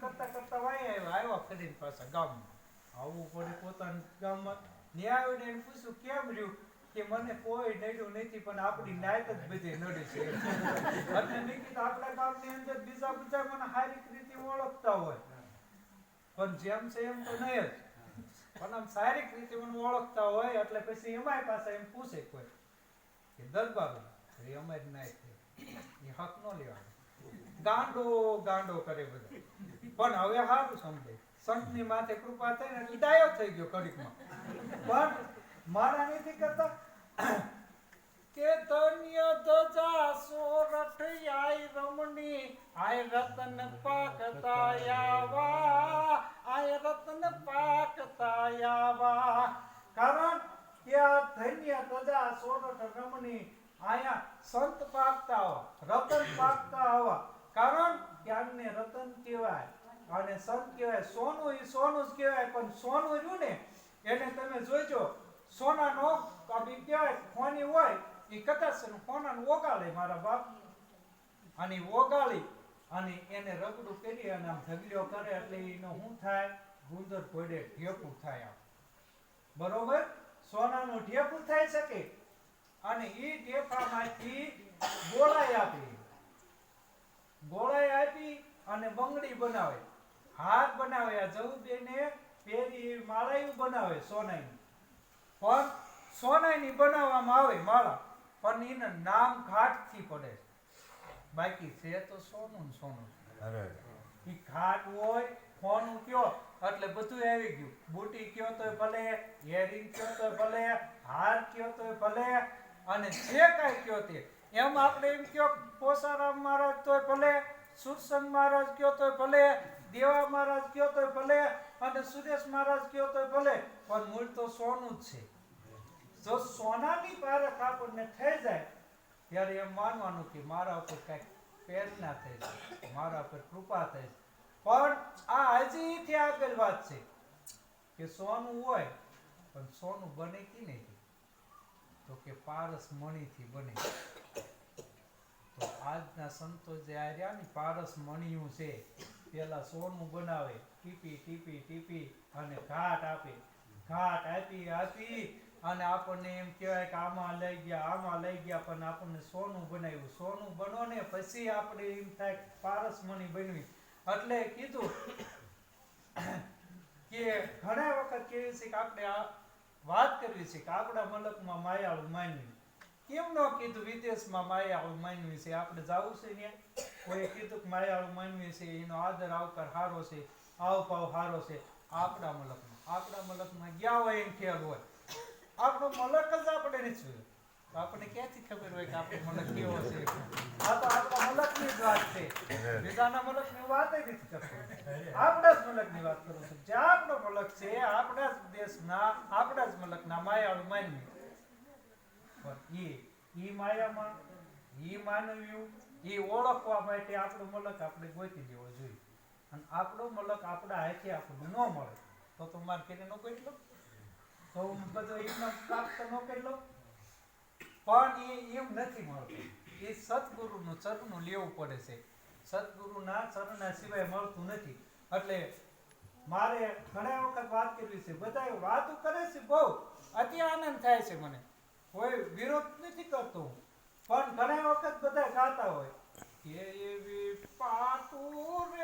કરતા કરતા વાય આવ્યા. પડે પોતાના ગામમાં. એને પૂછ્યું, કેમ રહ્યું? કે મને કોઈ નડ્યું નથી, પણ આપણી નાયક જ બધી નડી છે. ગામની અંદર બીજા બધા મને સારી રીતે ઓળખતા હોય. પણ જેમ છે એમ તો નહીં જ. આમ શારીરિક રીતે મને ઓળખતા હોય, એટલે પછી એમાંય પાસે એમ પૂછે કોઈ કે, દરબાર એ અમારી હક નો લેવાનો. ગાંડો ગાંડો કરે બધા. પણ હવે સારું સમજે. સંતની માથે કૃપા થઈ ને ડાયો થઈ ગયો કડીકમાં પણ મારા નથી કરતા. કે ધન્ય ધજા સોરઠ આય રમણી આય રતન પાકતા આવા આય રતન પાકતા આવા. કારણ કે આ ધન્ય ધજા સોરઠ રમણી આયા સંત પાકતા આવા, રતન પાકતા આવા. કારણ રતન કહેવાય અને સન કહેવાય. સોનું એ સોનું જ કહેવાય, પણ સોનું રહ્યું ને, એને તમે જોઈજો. સોનાનો આપી કહેવાય ખોની હોય, એ કદાચ ખોનાને ઓગાળે મારા બાપ. અને ઓગાળી અને એને રગડું કરી અને આમ ઢગલીઓ કરે એટલે એનો શું થાય? ગુંદર પડે ઢેપું થાય આમ. બરોબર? સોનાનું ઢેપું થઈ શકે. અને એ ઢેફામાંથી બોલાય આપી. ગોળાઈ આપી અને બંગડી બનાવે. હાર બનાવે. આ જવુબેને પેરી માળાયું બનાવે સોનાની પણ સોનાની બનાવવામાં આવે માળા પણ એના નામ ઘાટથી પડે બાકી છે તો સોનું સોનું અરે ઈ ઘાટ હોય ફોનું કયો એટલે બધું આવી ગયું. બુટી કયો તોય ભલે હેરિંગ કયો તોય ભલે હાર કયો તોય ભલે અને જે કાંઈ કયો તે એમ આપણે એમ કયો પોસારામ મહારાજ તોય ભલે, સુરસંગ મહારાજ કયો તોય ભલે, દેવા મહારાજ કયો તોય ભલે અને સુરેશ મહારાજ કયો તોય ભલે, પણ મૂળ તો સોનું જ છે. જો સોનાની પારખ આપણને થઈ જાય, ત્યારે એમ માનવાનું કે મારા ઉપર કાંઈક પ્રેરણા થઈ છે મારા ઉપર કૃપા થઈ છે પણ આ હજીથી આગળ વાત છે કે સોનું હોય, પણ સોનું બને કે નહીં? તો કે પારસ મણીથી બને. આજના સંતો જે આર્યા ને પારસ મણિયું છે, પેલા સોનું બનાવે, ટીપી ટીપી ટીપી અને ઘાટ આપે. ઘાટ આપી આપી અને આપણને એમ કહેવાય કે આમાં લઈ ગયા, આમાં લઈ ગયા, પણ આપણને સોનું બનાવ્યું. સોનું બનો ને પછી આપણે એમ થાય પારસ મણી બનવી. એટલે કીધું કે ઘણા વખત કેવી છે કે આપણે આ વાત કરવી છે કે આપણા મલકમાં માયાળું માનવી. કેમ ન કીધું વિદેશમાં માયાળું માનવી છે? આપણે જવું છે ને? કોઈ કીધું કે માયાળું માનવી છે, એનો આદર આવકાર સારો છે આવભાવ સારો છે. આપણા મલકમાં આપણા મલકમાં ગયા હોય એમ ખ્યાલ હોય. આપણો મલક જ આપણે નથી આપણને ક્યાંથી ખબર હોય કે આપણો મલક કેવો છે? આ તો આપણા મલકની જ વાત છે. બીજાના મલકની વાત નથી કરતો. આપણા જ મલકની વાત કરું છું. જે આપણો મલક છે આપણા જ દેશના, આપણા જ મલકના માયાળુ માનવી ઈ માયામાં એ માનવ્યું એ ઓળખવા માટે આપણો મલક આપણે ગોતી દેવો જોઈએ. અને આપણો મલક આપણા હાથે મળે. તો તો મારે કેને નો લો તો બધો એમનો પ્રાપ્ત ન પણ એ એમ નથી મળતું. એ સદગુરુનું ચરણનું લેવું પડે છે. સદગુરુના ચરણના સિવાય મળતું નથી. એટલે મારે ઘણા વખત વાત કરવી છે. બધા વાતો કરે છે બહુ. અતિ આનંદ થાય છે મને. કોઈ વિરોધ નથી કરતો. પણ ઘણા વખત બધા ગાતા હોય એવી પાટું રે